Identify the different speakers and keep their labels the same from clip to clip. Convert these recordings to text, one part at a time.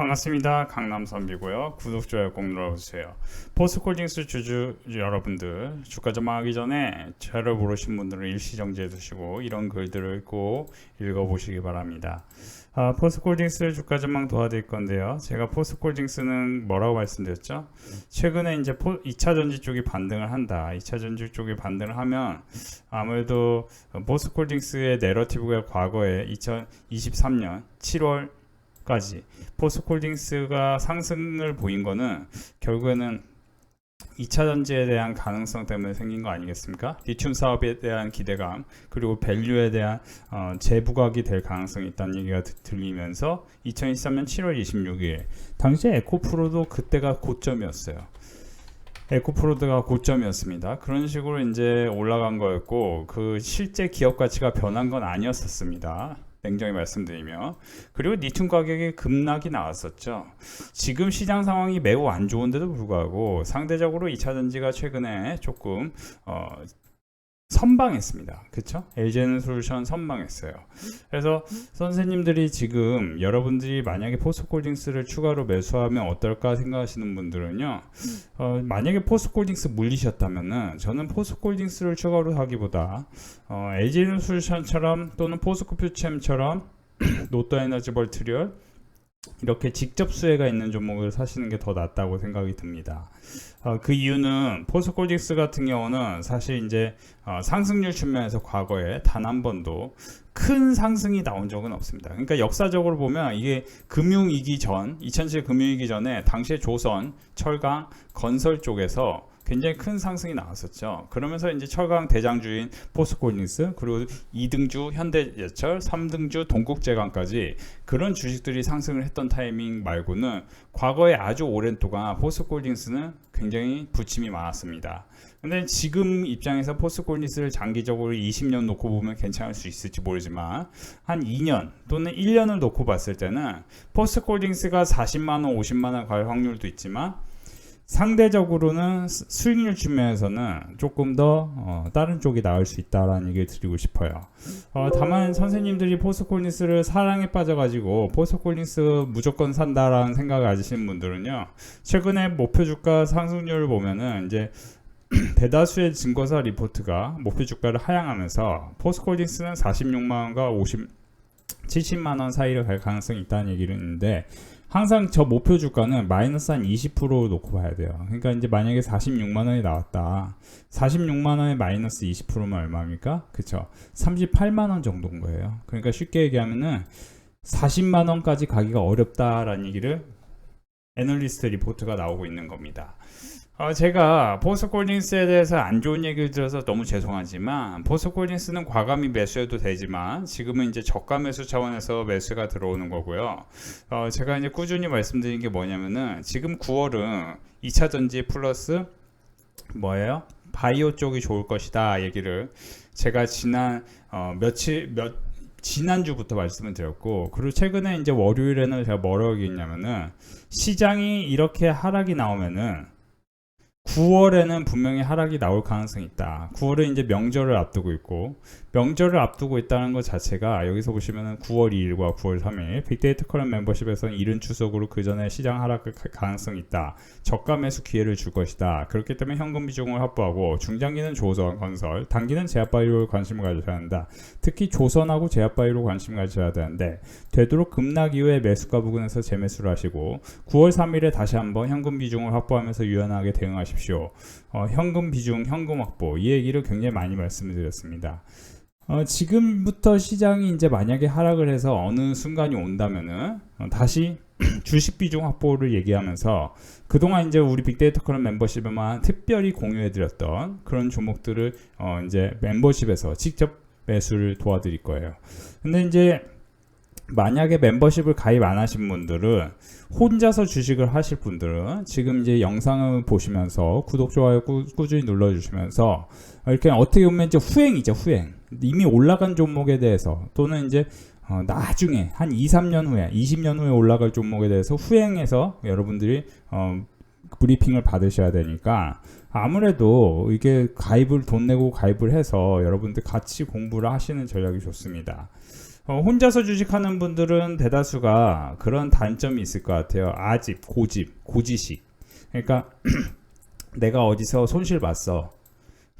Speaker 1: 반갑습니다. 강남선비고요. 구독, 좋아요 꼭 눌러주세요. 포스콜딩스 주주 여러분들 주가 전망하기 전에 저를 모르신 분들은 일시정지해 두시고 이런 글들을 꼭 읽어보시기 바랍니다. 아, 포스콜딩스 주가 전망 도와드릴 건데요. 제가 포스콜딩스는 뭐라고 말씀드렸죠? 최근에 이제 포, 2차 전지 쪽이 반등을 한다. 2차 전지 쪽이 반등을 하면 아무래도 포스콜딩스의 내러티브가 과거에 2023년 7월 까지 포스콜딩스가 상승을 보인 거는 결국에는 2차 전지에 대한 가능성 때문에 생긴 거 아니겠습니까? 리튬 사업에 대한 기대감 그리고 밸류에 대한 어, 재부각이 될 가능성이 있다는 얘기가 드- 들리면서 2023년 7월 26일 당시에 에코프로도 그때가 고점이었어요. 에코프로드가 고점이었습니다. 그런 식으로 이제 올라간 거였고 그 실제 기업 가치가 변한 건 아니었었습니다. 냉정히 말씀드리면 그리고 리튬 가격이 급락이 나왔었죠. 지금 시장 상황이 매우 안 좋은데도 불구하고 상대적으로 2차 전지가 최근에 조금 어, 선방했습니다. 그쵸? LG에너솔루션 선방했어요. 그래서 선생님들이 지금 여러분들이 만약에 포스콜딩스를 추가로 매수하면 어떨까 생각하시는 분들은요. 어, 만약에 포스콜딩스 물리셨다면은 저는 포스콜딩스를 추가로 하기보다 어, LG에너솔루션처럼 또는 포스코퓨챔처럼 노또에너지 벌트리얼 이렇게 직접 수혜가 있는 종목을 사시는 게 더 낫다고 생각이 듭니다. 어, 그 이유는 포스콜딩스 같은 경우는 사실 이제 어, 상승률 측면에서 과거에 단 한 번도 큰 상승이 나온 적은 없습니다. 그러니까 역사적으로 보면 이게 금융위기 전, 2007 금융위기 전에 당시에 조선, 철강, 건설 쪽에서 굉장히 큰 상승이 나왔었죠. 그러면서 이제 철강 대장주인 포스콜딩스 그리고 2등주 현대제철, 3등주 동국제강까지 그런 주식들이 상승을 했던 타이밍 말고는 과거에 아주 오랜 동안 포스콜딩스는 굉장히 부침이 많았습니다. 근데 지금 입장에서 포스콜딩스를 장기적으로 20년 놓고 보면 괜찮을 수 있을지 모르지만 한 2년 또는 1년을 놓고 봤을 때는 포스콜딩스가 40만 원, 50만 원 갈 확률도 있지만 상대적으로는 수- 수익률 측면에서는 조금 더 어, 다른 쪽이 나을 수 있다라는 얘기를 드리고 싶어요. 어, 다만 선생님들이 포스콜린스를 사랑에 빠져가지고 포스콜린스 무조건 산다라는 생각을 가지시는 분들은요. 최근에 목표 주가 상승률을 보면은 이제 대다수의 증거사 리포트가 목표 주가를 하향하면서 포스콜린스는 46만 원과 50 70만 원 사이를 갈 가능성이 있다는 얘기를 했는데 항상 저 목표 주가는 마이너스 한 20% 놓고 봐야 돼요. 그러니까 이제 만약에 46만 원이 나왔다. 46만 원에 마이너스 20%면 얼마입니까? 그쵸? 38만 원 정도인 거예요. 그러니까 쉽게 얘기하면은 40만 원까지 가기가 어렵다라는 얘기를 애널리스트 리포트가 나오고 있는 겁니다. 어, 제가 포스콜딩스에 대해서 안 좋은 얘기를 들어서 너무 죄송하지만 포스콜딩스는 과감히 매수해도 되지만 지금은 이제 저가 매수 차원에서 매수가 들어오는 거고요. 어, 제가 이제 꾸준히 말씀드린 게 뭐냐면은 지금 9월은 2차 전지 플러스 뭐예요? 바이오 쪽이 좋을 것이다 얘기를 제가 지난 어, 며칠 몇 지난주부터 말씀을 드렸고 그리고 최근에 이제 월요일에는 제가 뭐라고 얘기했냐면은 시장이 이렇게 하락이 나오면은 9월에는 분명히 하락이 나올 가능성이 있다. 9월에 이제 명절을 앞두고 있고 명절을 앞두고 있다는 것 자체가 여기서 보시면은 9월 2일과 9월 3일 빅데이터 커럼 멤버십에서는 이른 추석으로 그 전에 시장 하락할 가- 가능성이 있다. 저가 매수 기회를 줄 것이다. 그렇기 때문에 현금 비중을 확보하고 중장기는 조선 건설, 단기는 제약바이오에 관심을 가져야 한다. 특히 조선하고 제약바이오로 관심 가져야 되는데 되도록 급락 이후에 매수가 부근에서 재매수를 하시고 9월 3일에 다시 한번 현금 비중을 확보하면서 유연하게 대응하십시오. 어, 현금 비중, 현금 확보 이 얘기를 굉장히 많이 말씀을 드렸습니다. 어, 지금부터 시장이 이제 만약에 하락을 해서 어느 순간이 온다면은 어, 다시 주식 비중 확보를 얘기하면서 그동안 이제 우리 빅데이터 커럼 멤버십에만 특별히 공유해드렸던 그런 종목들을 어, 이제 멤버십에서 직접 매수를 도와드릴 거예요. 근데 이제 만약에 멤버십을 가입 안 하신 분들은 혼자서 주식을 하실 분들은 지금 이제 영상을 보시면서 구독 좋아요 꾸, 꾸준히 눌러주시면서 이렇게 어떻게 보면 이제 후행이죠 후행 이미 올라간 종목에 대해서 또는 이제 어, 나중에 한 2, 3년 후에 20년 후에 올라갈 종목에 대해서 후행해서 여러분들이 어, 브리핑을 받으셔야 되니까 아무래도 이게 가입을 돈 내고 가입을 해서 여러분들 같이 공부를 하시는 전략이 좋습니다. 어, 혼자서 주식하는 분들은 대다수가 그런 단점이 있을 것 같아요. 아집, 고집, 고지식. 그러니까 내가 어디서 손실 봤어.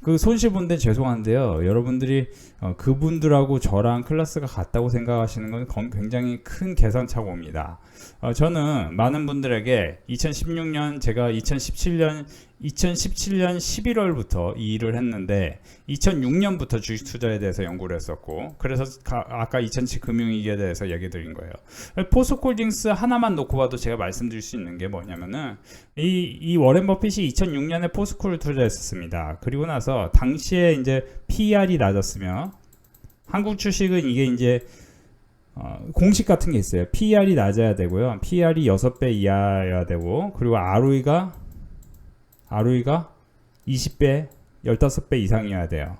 Speaker 1: 그 손실 본데 죄송한데요. 여러분들이 어, 그분들하고 저랑 클래스가 같다고 생각하시는 건 건- 굉장히 큰 계산착오입니다. 어, 저는 많은 분들에게 2016년 제가 2017년 2017년 11월부터 이 일을 했는데 2006년부터 주식 투자에 대해서 연구를 했었고 그래서 가- 아까 2007 금융위기에 대해서 얘기 드린 거예요. 포스콜딩스 하나만 놓고 봐도 제가 말씀드릴 수 있는 게 뭐냐면은 이, 이 워렌 버핏이 2006년에 포스콜을 투자했었습니다. 그리고 나서 당시에 이제 PER이 낮았으며 한국 주식은 이게 이제 어, 공식 같은 게 있어요. PER이 낮아야 되고요. PER이 6배 이하여야 되고 그리고 ROE가 ROE가 20배, 15배 이상이어야 돼요.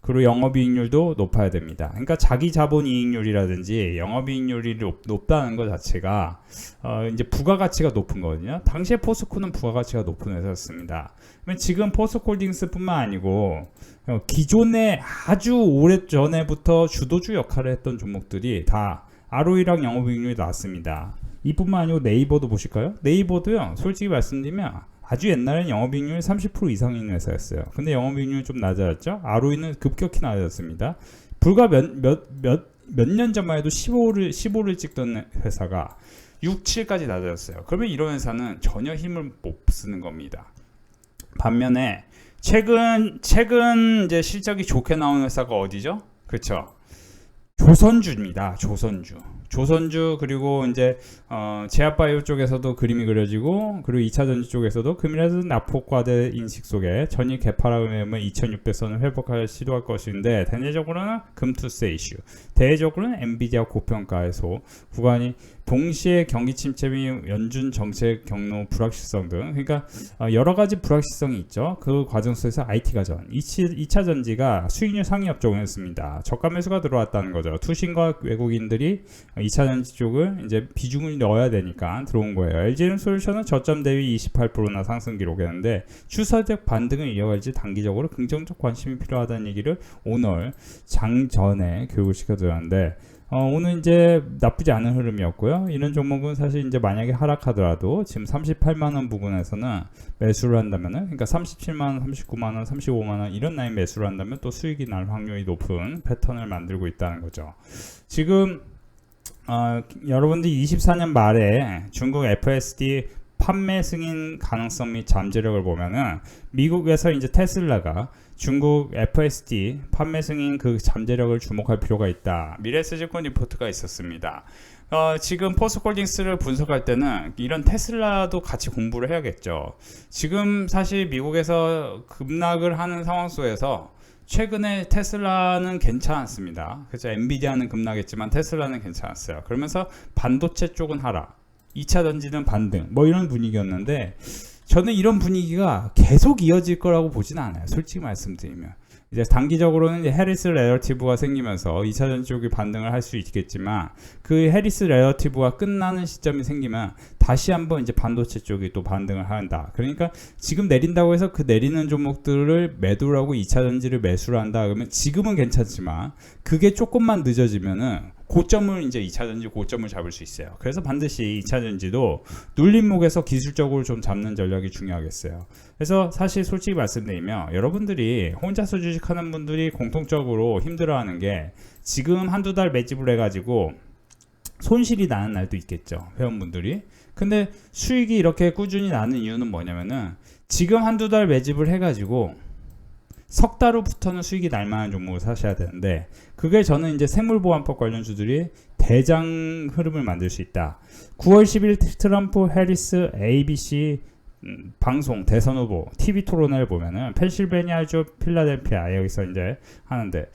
Speaker 1: 그리고 영업이익률도 높아야 됩니다. 그러니까 자기 자본 이익률이라든지 영업이익률이 높, 높다는 것 자체가 어, 이제 부가가치가 높은 거거든요. 당시에 포스코는 부가가치가 높은 회사였습니다. 지금 포스코홀딩스뿐만 아니고 어, 기존에 아주 오래 전에부터 주도주 역할을 했던 종목들이 다 ROE랑 영업이익률이 낮습니다. 이뿐만 아니고 네이버도 보실까요? 네이버도요. 솔직히 말씀드리면 아주 옛날엔 영업이익률 30% 이상인 회사였어요. 근데 영업이익률이 좀 낮아졌죠. ROE는 급격히 낮아졌습니다. 불과 몇 몇 몇 몇 년 전만 해도 15를 15를 찍던 회사가 6, 7까지 낮아졌어요. 그러면 이런 회사는 전혀 힘을 못 쓰는 겁니다. 반면에 최근 최근 이제 실적이 좋게 나온 회사가 어디죠? 그렇죠. 조선주입니다. 조선주. 조선주 그리고 이제 어, 제약바이오 쪽에서도 그림이 그려지고 그리고 2차 전지 쪽에서도 금이라든 낙폭과대 인식 속에 전일 개파라면 2,600선을 회복할 시도할 것인데 대내적으로는 금투세 이슈, 대외적으로는 엔비디아 고평가 해소 구간이 동시에 경기 침체 및 연준 정책 경로 불확실성 등 그러니까 어, 여러 가지 불확실성이 있죠. 그 과정 속에서 IT가 전 2차 전지가 수익률 상위 업종을 했습니다. 저가 매수가 들어왔다는 거죠. 투신과 외국인들이 2차 전지 쪽을 이제 비중을 넣어야 되니까 들어온 거예요. LG는 솔루션은 저점 대비 28%나 상승 기록했는데 추세적 반등을 이어갈지 단기적으로 긍정적 관심이 필요하다는 얘기를 오늘 장전에 교육을 시켜드렸는데 어, 오늘 이제 나쁘지 않은 흐름이었고요. 이런 종목은 사실 이제 만약에 하락하더라도 지금 38만 원 부분에서는 매수를 한다면은 그러니까 37만 원, 39만 원, 35만 원 이런 라인 매수를 한다면 또 수익이 날 확률이 높은 패턴을 만들고 있다는 거죠. 지금 어, 여러분들이 24년 말에 중국 FSD 판매 승인 가능성 및 잠재력을 보면은 미국에서 이제 테슬라가 중국 FSD 판매 승인 그 잠재력을 주목할 필요가 있다. 미래세증권 리포트가 있었습니다. 어, 지금 포스콜딩스를 분석할 때는 이런 테슬라도 같이 공부를 해야겠죠. 지금 사실 미국에서 급락을 하는 상황 속에서 최근에 테슬라는 괜찮았습니다. 그래서 엔비디아는 급락했지만 테슬라는 괜찮았어요. 그러면서 반도체 쪽은 하락, 2차 전지는 반등, 뭐 이런 분위기였는데 저는 이런 분위기가 계속 이어질 거라고 보지는 않아요. 솔직히 말씀드리면. 이제 단기적으로는 이제 해리스 레어티브가 생기면서 2차 전지 쪽이 반등을 할 수 있겠지만 그 해리스 레어티브가 끝나는 시점이 생기면 다시 한번 이제 반도체 쪽이 또 반등을 한다. 그러니까 지금 내린다고 해서 그 내리는 종목들을 매도를 하고 2차 전지를 매수를 한다. 그러면 지금은 괜찮지만 그게 조금만 늦어지면은 고점을 이제 2차 전지 고점을 잡을 수 있어요. 그래서 반드시 2차 전지도 눌림목에서 기술적으로 좀 잡는 전략이 중요하겠어요. 그래서 사실 솔직히 말씀드리면 여러분들이 혼자서 주식하는 분들이 공통적으로 힘들어하는 게 지금 한두 달 매집을 해가지고 손실이 나는 날도 있겠죠. 회원분들이. 근데 수익이 이렇게 꾸준히 나는 이유는 뭐냐면은 지금 한두 달 매집을 해가지고 석 달 후부터는 수익이 날 만한 종목을 사셔야 되는데 그게 저는 이제 생물보안법 관련주들이 대장 흐름을 만들 수 있다. 9월 10일 트럼프 해리스 ABC 음, 방송 대선 후보 TV 토론회를 보면은 펜실베니아주 필라델피아 여기서 이제 하는데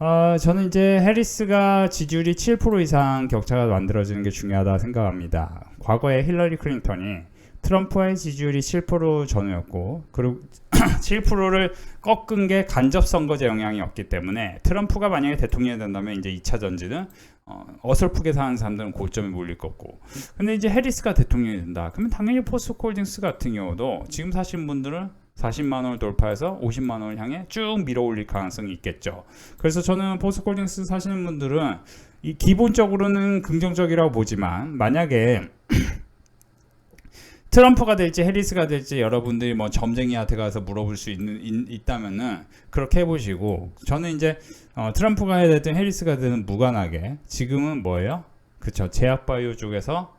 Speaker 1: 어, 저는 이제 해리스가 지지율이 7% 이상 격차가 만들어지는 게 중요하다 생각합니다. 과거에 힐러리 클린턴이 트럼프와의 지지율이 7% 전후였고 그리고 7%를 꺾은 게 간접 선거제 영향이 없기 때문에 트럼프가 만약에 대통령이 된다면 이제 2차 전지는 어, 어설프게 사는 사람들은 고점에 몰릴 거고 근데 이제 해리스가 대통령이 된다 그러면 당연히 포스코홀딩스 같은 경우도 지금 사신 분들은 40만 원을 돌파해서 50만 원을 향해 쭉 밀어올릴 가능성이 있겠죠. 그래서 저는 포스코딩스 사시는 분들은 이 기본적으로는 긍정적이라고 보지만 만약에 트럼프가 될지 해리스가 될지 여러분들이 뭐 점쟁이한테 가서 물어볼 수 있는 있, 있다면은 그렇게 해보시고 저는 이제 어, 트럼프가 해야 되든 해리스가 되든 무관하게 지금은 뭐예요? 그쵸 제약바이오 쪽에서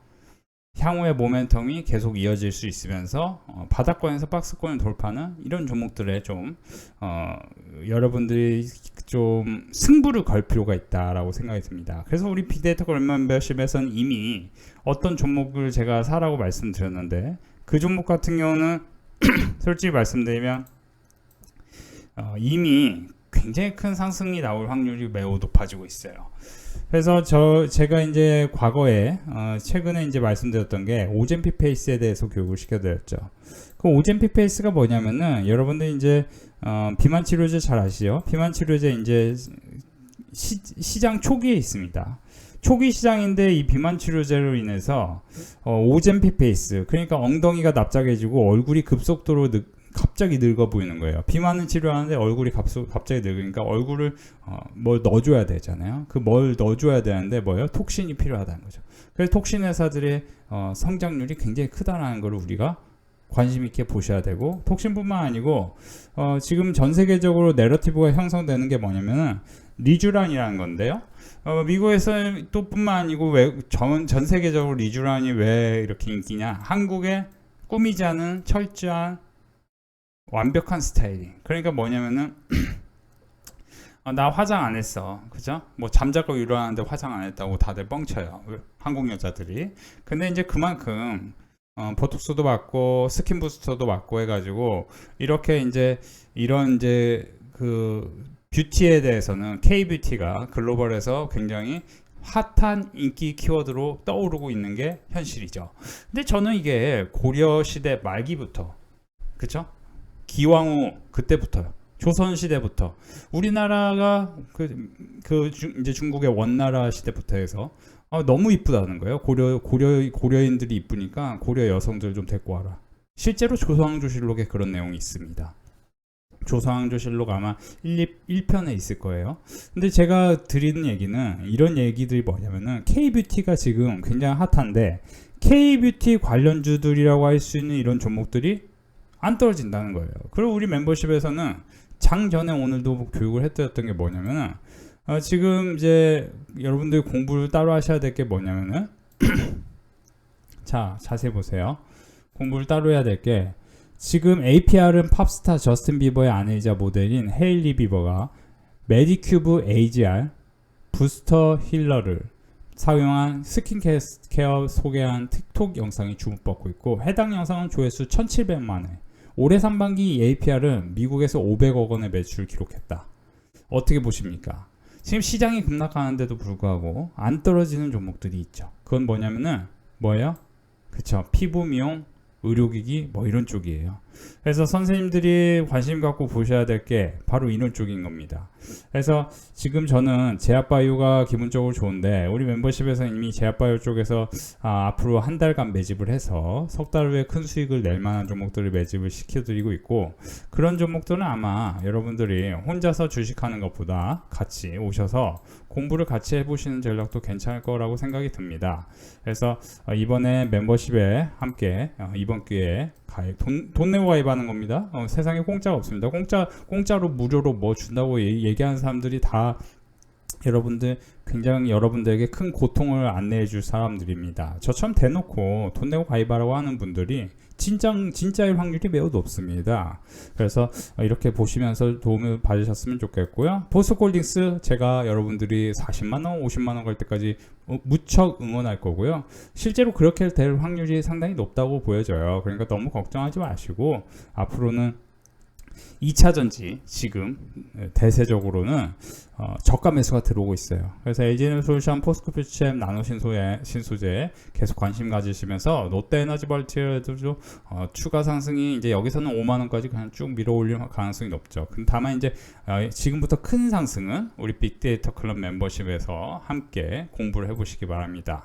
Speaker 1: 향후의 모멘텀이 계속 이어질 수 있으면서 어, 바닥권에서 박스권을 돌파하는 이런 종목들에 좀 어, 여러분들이 좀 승부를 걸 필요가 있다라고 생각이 듭니다. 그래서 우리 빅데이터 멤버십에서는 이미 어떤 종목을 제가 사라고 말씀드렸는데 그 종목 같은 경우는 솔직히 말씀드리면 어, 이미 굉장히 큰 상승이 나올 확률이 매우 높아지고 있어요. 그래서 저 제가 이제 과거에 어, 최근에 이제 말씀드렸던 게 오젠피 페이스에 대해서 교육을 시켜드렸죠. 그 오젠피 페이스가 뭐냐면은 여러분들 이제 어, 비만 치료제 잘 아시죠? 비만 치료제 이제 시, 시장 초기에 있습니다. 초기 시장인데 이 비만 치료제로 인해서 어, 오젠피 페이스 그러니까 엉덩이가 납작해지고 얼굴이 급속도로 느, 갑자기 늙어 보이는 거예요. 비만은 치료하는데 얼굴이 갑자기 늙으니까 얼굴을 어, 뭘 넣어줘야 되잖아요. 그 뭘 넣어줘야 되는데 뭐예요? 톡신이 필요하다는 거죠. 그래서 톡신 회사들의 어, 성장률이 굉장히 크다라는 걸 우리가 관심 있게 보셔야 되고 톡신뿐만 아니고 어, 지금 전 세계적으로 내러티브가 형성되는 게 뭐냐면은 리쥬란이라는 건데요. 어, 미국에서 또 뿐만 아니고 왜, 전, 전 세계적으로 리쥬란이 왜 이렇게 인기냐? 한국의 꾸미지 않은 철저한 완벽한 스타일링. 그러니까 뭐냐면은 어, 나 화장 안 했어. 그죠? 뭐 잠자고 일어나는데 화장 안 했다고 다들 뻥쳐요. 한국 여자들이. 근데 이제 그만큼 어, 보톡스도 맞고 스킨 부스터도 맞고 해가지고 이렇게 이제 이런 이제 그 뷰티에 대해서는 K 뷰티가 글로벌에서 굉장히 핫한 인기 키워드로 떠오르고 있는 게 현실이죠. 근데 저는 이게 고려 시대 말기부터 그쵸? 기왕후 그때부터요. 조선 시대부터 우리나라가 그, 그 주, 이제 중국의 원나라 시대부터 해서 아, 너무 이쁘다는 거예요. 고려 고려 고려인들이 이쁘니까 고려 여성들 좀 데리고 와라. 실제로 조선왕조실록에 그런 내용이 있습니다. 조선왕조실록 아마 1, 1편에 있을 거예요. 근데 제가 드리는 얘기는 이런 얘기들이 뭐냐면은 K-뷰티가 지금 굉장히 핫한데 K-뷰티 관련주들이라고 할 수 있는 이런 종목들이 안 떨어진다는 거예요. 그리고 우리 멤버십에서는 장전에 오늘도 교육을 해드렸던 게 뭐냐면은 어, 지금 이제 여러분들 공부를 따로 하셔야 될 게 뭐냐면은 자 자세히 보세요. 공부를 따로 해야 될 게 지금 APR은 팝스타 저스틴 비버의 아내이자 모델인 헤일리 비버가 메디큐브 AGR 부스터 힐러를 사용한 스킨케어 소개한 틱톡 영상이 주목받고 있고 해당 영상은 조회수 1700만 회 올해 상반기 APR은 미국에서 500억 원의 매출을 기록했다. 어떻게 보십니까? 지금 시장이 급락하는데도 불구하고 안 떨어지는 종목들이 있죠. 그건 뭐냐면은 뭐예요? 그쵸. 피부 미용, 의료기기 뭐 이런 쪽이에요. 그래서 선생님들이 관심 갖고 보셔야 될 게 바로 이런 쪽인 겁니다. 그래서 지금 저는 제약바이오가 기본적으로 좋은데 우리 멤버십에서 이미 제약바이오 쪽에서 아, 앞으로 한 달간 매집을 해서 석 달 후에 큰 수익을 낼 만한 종목들을 매집을 시켜드리고 있고 그런 종목들은 아마 여러분들이 혼자서 주식하는 것보다 같이 오셔서 공부를 같이 해보시는 전략도 괜찮을 거라고 생각이 듭니다. 그래서 어, 이번에 멤버십에 함께 어, 이번 기회에 가입 돈, 돈 내고 가입하는 겁니다. 어, 세상에 공짜가 없습니다. 공짜 공짜로 무료로 뭐 준다고 얘- 얘기하는 사람들이 다 여러분들 굉장히 여러분들에게 큰 고통을 안내해 줄 사람들입니다. 저처럼 대놓고 돈 내고 가입하라고 하는 분들이 진짜 진짜일 확률이 매우 높습니다. 그래서 어, 이렇게 보시면서 도움을 받으셨으면 좋겠고요. 보스콜딩스 제가 여러분들이 40만 원, 50만 원 갈 때까지 어, 무척 응원할 거고요. 실제로 그렇게 될 확률이 상당히 높다고 보여져요. 그러니까 너무 걱정하지 마시고 앞으로는 2차 전지 지금 대세적으로는 어, 저가 매수가 들어오고 있어요. 그래서 LG는 솔루션, 포스코 퓨처엠, 나노 신소재, 신소재 계속 관심 가지시면서 롯데 에너지 벌티에도 좀 어, 추가 상승이 이제 여기서는 5만 원까지 그냥 쭉 밀어올릴 가능성이 높죠. 근데 다만 이제 어, 지금부터 큰 상승은 우리 빅데이터 클럽 멤버십에서 함께 공부를 해보시기 바랍니다.